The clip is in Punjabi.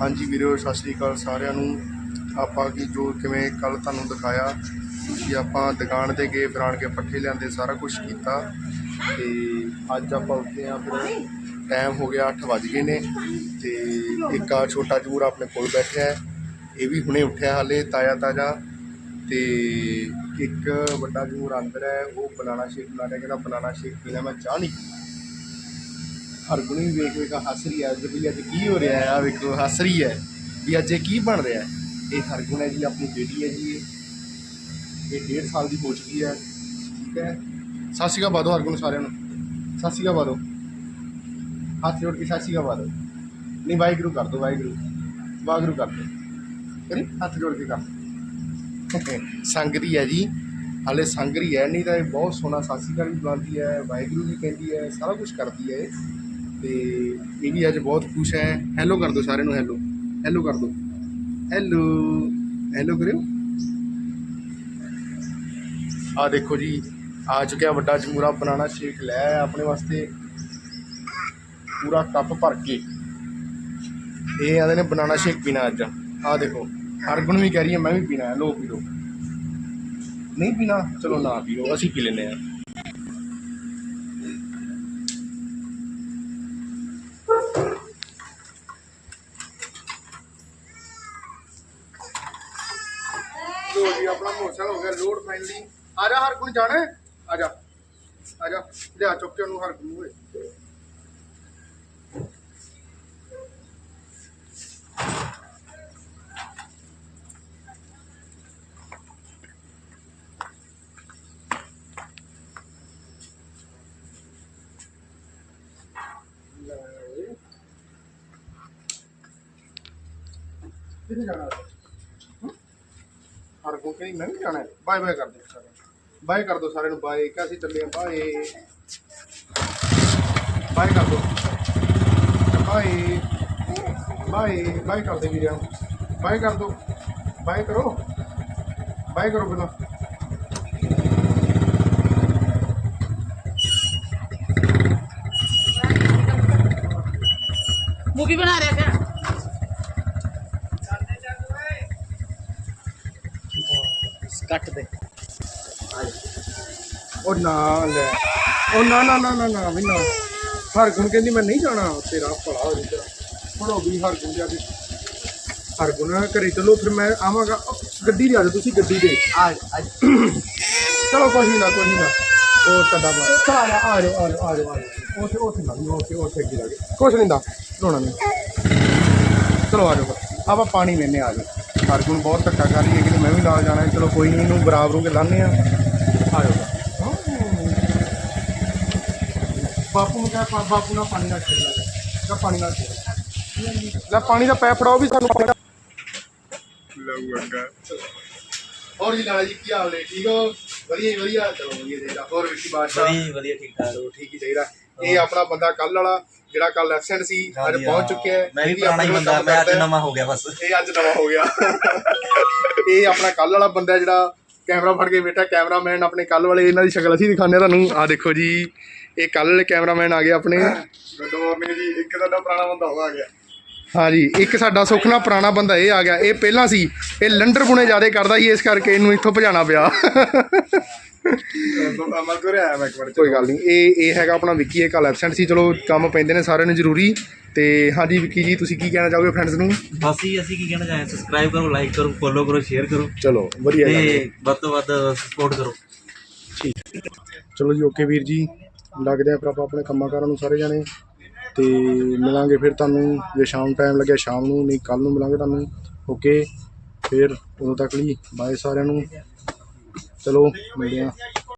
ਹਾਂਜੀ ਵੀਰੋ, ਸਤਿ ਸ੍ਰੀ ਅਕਾਲ ਸਾਰਿਆਂ ਨੂੰ। ਆਪਾਂ ਕੀ ਜੋ ਕਿਵੇਂ ਕੱਲ ਤੁਹਾਨੂੰ ਦਿਖਾਇਆ ਕਿ ਆਪਾਂ ਦੁਕਾਨ ਤੇ ਗਏ, ਫਿਰ ਆਣ ਕੇ ਪੱਠੇ ਲਿਆਂਦੇ, ਸਾਰਾ ਕੁਝ ਕੀਤਾ। ਤੇ ਅੱਜ ਆਪਾਂ ਉੱਠੇ ਆ ਫਿਰ ਟਾਈਮ ਹੋ ਗਿਆ 8 ਵੱਜ ਗਏ ਨੇ ਤੇ ਇੱਕ ਆ ਛੋਟਾ ਜੂਰ ਆਪਣੇ ਕੋਲ ਬੈਠਿਆ ਹੈ। ਇਹ ਵੀ ਹੁਣੇ ਉੱਠਿਆ ਹਾਲੇ ਤਾਜ਼ਾ ਤਾਜ਼ਾ ਤੇ ਇੱਕ ਵੱਡਾ ਜੂਰ ਅੰਦਰ ਹੈ, ਉਹ ਬਨਾਨਾ ਸ਼ੇਕ ਬਣਾ ਰਿਹਾ, ਕਹਿੰਦਾ ਬਨਾਨਾ ਸ਼ੇਕ ਪੀਣਾ ਮੈਂ ਚਾਹ ਨਹੀਂ ਹਰਗੁਣੀ ਵੇਖ ਵੇਖ ਹੱਸ ਰਹੀ ਹੈ, ਅੱਜ ਵੀ ਅੱਜ ਕੀ ਹੋ ਰਿਹਾ ਹੈ ਆ ਵੇਖੋ, ਹੱਸ ਰਹੀ ਹੈ, ਵੀ ਅੱਜ ਇਹ ਕੀ ਬਣ ਰਿਹਾ ਹੈ। ਇਹ ਹਰਗੁਣ ਹੈ ਜੀ, ਆਪਣੀ ਬੇਟੀ ਹੈ ਜੀ ਇਹ। ਇਹ 1.5 ਸਾਲ ਦੀ ਹੋ ਚੁੱਕੀ ਹੈ, ਠੀਕ ਹੈ। ਸਤਿ ਸ਼੍ਰੀ ਅਕਾਲ ਬਾਦੋ ਹਰਗੁਣ ਸਾਰਿਆਂ ਨੂੰ। ਸਤਿ ਸ਼੍ਰੀ ਅਕਾਲ ਬਾਦੋ। ਹੱਥ ਜੋੜ ਕੇ ਸਤਿ ਸ਼੍ਰੀ ਅਕਾਲ ਬਾਦੋ। ਨਹੀਂ, ਵਾਹਿਗੁਰੂ ਕਰ ਦੋ ਵਾਹਿਗੁਰੂ। ਵਾਹਿਗੁਰੂ ਕਰ ਦੋ ਕਰੀ, ਹੱਥ ਜੋੜ ਕੇ ਕਰ। ਸੰਗਰੀ ਹੈ ਜੀ। ਹਾਲੇ ਸੰਗਰੀ ਹੈ, ਨਹੀਂ ਤਾਂ ਇਹ ਬਹੁਤ ਸੋਹਣਾ ਸਤਿ ਸ਼੍ਰੀ ਅਕਾਲ ਵੀ ਬੁਲਾਉਂਦੀ ਹੈ, ਵਾਹਿਗੁਰੂ ਵੀ ਕਹਿੰਦੀ ਹੈ, ਸਾਰਾ ਕੁਝ ਕਰਦੀ ਹੈ ਇਹ। ਤੇ ਇਹ ਵੀ ਅੱਜ ਬਹੁਤ ਖੁਸ਼ ਹੈ। ਹੈਲੋ ਕਰ ਦਿਓ ਸਾਰਿਆਂ ਨੂੰ ਹੈਲੋ ਹੈਲੋ ਕਰ ਦਿਓ ਹੈਲੋ ਹੈਲੋ ਕਰਿਓ। ਆ ਦੇਖੋ ਜੀ, ਆ ਚੁੱਕਿਆ ਵੱਡਾ ਜਮੂਰਾ ਬਨਾਨਾ ਸ਼ੇਕ ਲੈ ਆਪਣੇ ਵਾਸਤੇ। ਪੂਰਾ ਕੱਪ ਭਰ ਕੇ। ਇਹ ਆਦੇ ਨੇ ਬਨਾਨਾ ਸ਼ੇਕ ਪੀਣਾ ਅੱਜ। ਆ ਦੇਖੋ, ਹਰਗੁਣ ਵੀ ਕਹਿ ਰਹੀ ਹੈ, ਮੈਂ ਵੀ ਪੀਣਾ ਹੈ ਲੋ ਪੀ ਲੋ ਨਹੀਂ ਪੀਣਾ? ਚਲੋ ਨਾ ਪੀਓ, ਅਸੀਂ ਪੀ ਲੈਨੇ ਆ ਲੋ ਜੀ ਆਪਣਾ ਮੋਟਰਸਾਈਕਲ ਹੋ ਗਿਆ ਲੋਡ ਫਾਈਨਲੀ ਆ ਜਾ ਹਰਗੁਣ ਜਾਣਾ ਹੈ? ਆ ਜਾ ਆ ਜਾ, ਲਿਆ ਚੁੱਕ ਕੇ ਉਹਨੂੰ ਹਰਗੁਣ ਨੂੰ। ਓਏ ਕਿੱਥੇ ਜਾਣਾ? ਹਰ ਕੋ ਕਹੀਂ ਮੈਂ ਵੀ ਜਾਣਾ ਹੈ ਬਾਏ ਬਾਏ ਕਰ ਦੋ ਸਾਰਿਆਂ ਬਾਏ ਕਰ ਦੋ ਸਾਰਿਆਂ ਨੂੰ ਬਾਏ ਕਿ ਅਸੀਂ ਚੱਲੇ ਆ ਬਾਏ ਬਾਏ ਕਰ ਦੋ ਬਾਏ ਬਾਏ ਬਾਏ ਕਰ ਦੇ ਵੀਰਿਆ ਬਾਏ ਕਰ ਦੋ ਬਾਏ ਕਰੋ ਬਾਏ ਕਰੋ ਪਹਿਲਾਂ मूवी बना रहे क्या ਉਹ ਨਾ ਲੈ। ਉਹ ਨਾ ਨਾ ਨਾ ਨਾ ਨਾ ਵੀ ਨਾ। ਹਰਗੁਣ ਕਹਿੰਦੀ ਮੈਂ ਨਹੀਂ ਜਾਣਾ ਤੇਰਾ ਭਲਾ ਹੋ ਤੇਰਾ ਹੁਣ ਹੋ ਗਈ ਹਰਗੁਣ ਜਾ ਕੇ ਹਰਗੁਣ ਘਰੇ ਚਲੋ ਫਿਰ ਮੈਂ ਆਵਾਂਗਾ। ਗੱਡੀ ਦੇ ਜਾਓ ਤੁਸੀਂ ਗੱਡੀ ਦੇ। ਆ ਆ ਚਲੋ ਕੋਈ ਨਹੀਂ ਨਾ ਕੋਈ ਨਹੀਂ ਨਾ। ਉਹ ਤੁਹਾਡਾ ਬਾ ਸਾਰਾ ਆ ਜਾਓ ਆ ਜਾਓ ਆ ਜਾਓ ਉੱਥੇ ਉੱਥੇ ਨਾ ਉੱਥੇ ਉੱਥੇ ਅੱਗੇ ਲੱਗੇ ਕੁਛ ਨਹੀਂ ਦਾ ਰੋਣਾ ਨਹੀਂ। ਚਲੋ ਆ ਜਾਓ। ਆਪਾਂ ਪਾਣੀ ਲੈਨੇ ਆ ਜਾਓ। ਹਰਗੁਣ ਬਹੁਤ ਧੱਕਾ ਕਰ ਰਹੀ ਕਿ ਮੈਂ ਵੀ ਨਾਲ ਜਾਣਾ ਚਲੋ ਕੋਈ ਨਹੀਂ ਇਹਨੂੰ ਬਰਾਬਰ ਹੋ ਕੇ ਲਾਣੇ ਆ ਆ ਜਾਓ ਬਾਪੂ ਨੂੰ ਕਹਾਂ ਬਾਪੂ ਨਾਲ ਪਾਣੀ ਨਾਲ ਖੇਡ ਲੈ ਲੈ ਪਾਣੀ ਨਾਲ ਖੇਡ। ਲੈ ਪਾਣੀ ਦਾ ਪੈ ਫੜਾਓ ਵੀ ਸਾਨੂੰ। ਪਾਣੀ ਦਾ ਲਊਗਾ ਹੋਰ ਜੀ ਲਾਲਾ ਜੀ ਕੀ ਹਾਲ ਨੇ? ਠੀਕ ਹੋ? ਵਧੀਆ ਜੀ ਵਧੀਆ। ਚਲੋ ਵਧੀਆ ਚਾਹੀਦਾ ਹੋਰ ਵਿੱਕੀ ਬਾਦਸ਼ਾਹ? ਵਧੀਆ ਵਧੀਆ ਠੀਕ ਠਾਕ। ਚਲੋ ਠੀਕ ਹੀ ਚਾਹੀਦਾ ਇਹ ਆਪਣਾ ਬੰਦਾ ਕੱਲ ਵਾਲਾ ਜਿਹੜਾ ਕੱਲ ਐਬਸੈਂਟ ਸੀ ਅੱਜ ਪਹੁੰਚ ਚੁੱਕਿਆ ਹੈ। ਮੈਂ ਵੀ ਇਹ ਪੁਰਾਣਾ ਹੀ ਆਪਣੇ ਬੰਦਾ ਕੰਮ ਮੈਂ ਅੱਜ ਕਰਦਾ ਹੈ। ਨਵਾਂ ਹੋ ਗਿਆ ਬਸ। ਇਹ ਅੱਜ ਨਵਾਂ ਹੋ ਗਿਆ। ਇਹ ਆਪਣਾ ਕੱਲ ਵਾਲਾ ਬੰਦਾ ਜਿਹੜਾ ਕੈਮਰਾ ਫੜ ਕੇ ਬੈਠਾ ਕੈਮਰਾਮੈਨ ਆਪਣੇ ਕੱਲ ਵਾਲੇ ਇਹਨਾਂ ਦੀ ਸ਼ਕਲ ਅਸੀਂ ਦਿਖਾਉਂਦੇ ਤੁਹਾਨੂੰ। ਆਹ ਦੇਖੋ ਜੀ ਇਹ ਕੱਲ ਵਾਲੇ ਕੈਮਰਾਮੈਨ ਆ ਗਏ ਆਪਣੇ। ਗੁੱਡ ਮਾਰਨਿੰਗ ਜੀ ਇੱਕ ਤੁਹਾਡਾ ਪੁਰਾਣਾ ਬੰਦਾ ਹੋ ਆ ਗਿਆ। ਹਾਂ ਜੀ ਇੱਕ ਸਾਡਾ ਸੁਖਨਾ ਪੁਰਾਣਾ ਬੰਦਾ ਇਹ ਆ ਗਿਆ। ਇਹ ਪਹਿਲਾਂ ਸੀ ਇਹ ਲੰਡਰ ਬੁਣੇ ਜ਼ਿਆਦਾ ਕਰਦਾ ਸੀ ਇਸ ਕਰਕੇ ਇਹਨੂੰ ਇੱਥੋਂ ਭਜਾਣਾ ਪਿਆ। ਅਮਲ ਕਰੇ ਆਇਆ ਮੈਂ ਇੱਕ ਵਾਰ ਕੋਈ ਗੱਲ ਨਹੀਂ। ਇਹ ਇਹ ਹੈਗਾ ਆਪਣਾ ਵਿੱਕੀ ਇਹ ਕੱਲ ਐਬਸੈਂਟ ਸੀ। ਚਲੋ ਕੰਮ ਪੈਂਦੇ ਨੇ ਸਾਰਿਆਂ ਨੂੰ ਜ਼ਰੂਰੀ। ਤੇ ਹਾਂਜੀ ਵਿੱਕੀ ਜੀ ਤੁਸੀਂ ਕੀ ਕਹਿਣਾ ਚਾਹੋਗੇ ਫਰੈਂਡਸ ਨੂੰ? ਬਸ ਹੀ ਅਸੀਂ ਕੀ ਕਹਿਣਾ ਚਾਹੀਏ ਸਬਸਕ੍ਰਾਈਬ ਕਰੋ ਲਾਈਕ ਕਰੋ ਫੋਲੋ ਕਰੋ ਸ਼ੇਅਰ ਕਰੋ। ਚਲੋ ਵਧੀਆ ਗੱਲ ਹੈ। ਤੇ ਵੱਧ ਤੋਂ ਵੱਧ ਸਪੋਰਟ ਕਰੋ। ਚਲੋ ਜੀ ਓਕੇ ਵੀਰ ਜੀ। ਲੱਗਦੇ ਆ ਫਿਰ ਆਪਾਂ ਆਪਣੇ ਕੰਮਾਂ ਕਾਰਾਂ ਨੂੰ ਸਾਰੇ ਜਾਣੇ। ਤੇ ਮਿਲਾਂਗੇ ਫਿਰ ਤੁਹਾਨੂੰ। ਜੇ ਸ਼ਾਮ ਟਾਈਮ ਲੱਗਿਆ ਸ਼ਾਮ ਨੂੰ ਨਹੀਂ ਕੱਲ ਨੂੰ ਮਿਲਾਂਗੇ ਤੁਹਾਨੂੰ। ਓਕੇ ਫਿਰ ਉਦੋਂ ਤੱਕ ਲਈ। ਬਾਏ ਸਾਰਿਆਂ ਨੂੰ। ਚਲੋ ਮਿਲਦੇ ਆ